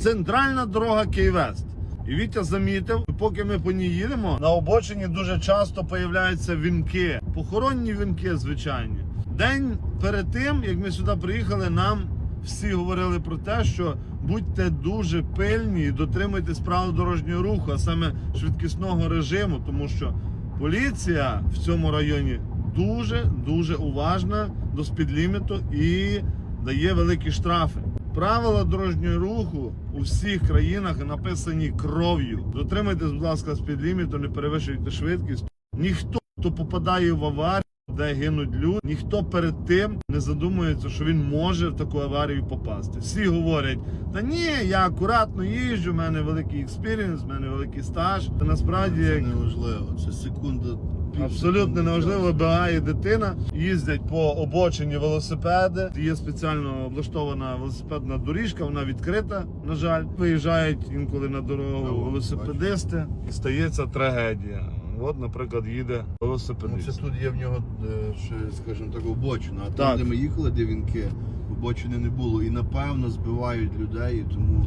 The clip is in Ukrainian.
центральна дорога Київест. І Вітя замітив, поки ми по ній їдемо, на обочині дуже часто появляються вінки, похоронні вінки, звичайні. День перед тим, як ми сюди приїхали, нам всі говорили про те, що будьте дуже пильні і дотримуйтесь правил дорожнього руху, а саме швидкісного режиму, тому що поліція в цьому районі дуже дуже уважна до спідліміту і дає великі штрафи. Правила дорожнього руху у всіх країнах написані кров'ю. Дотримайтесь, будь ласка, спідліміту, не перевищуйте швидкість. Ніхто, хто попадає в аварію, де гинуть люди, ніхто перед тим не задумується, що він може в таку аварію попасти. Всі говорять: та ні, я акуратно їжджу, в мене великий експірієнс, в мене великий стаж. Та насправді Це як неважливо, це секунда. Абсолютно неважливо, часу. дитина, їздять по обочині велосипеди. Є спеціально облаштована велосипедна доріжка, вона відкрита, на жаль. Виїжджають інколи на дорогу Ну, велосипедисти і стається трагедія. От, наприклад, їде Ну, це тут є в нього е, ще, скажімо так, обочина. А Так. там, де ми їхали, де вінки, обочини не було. І напевно збивають людей, тому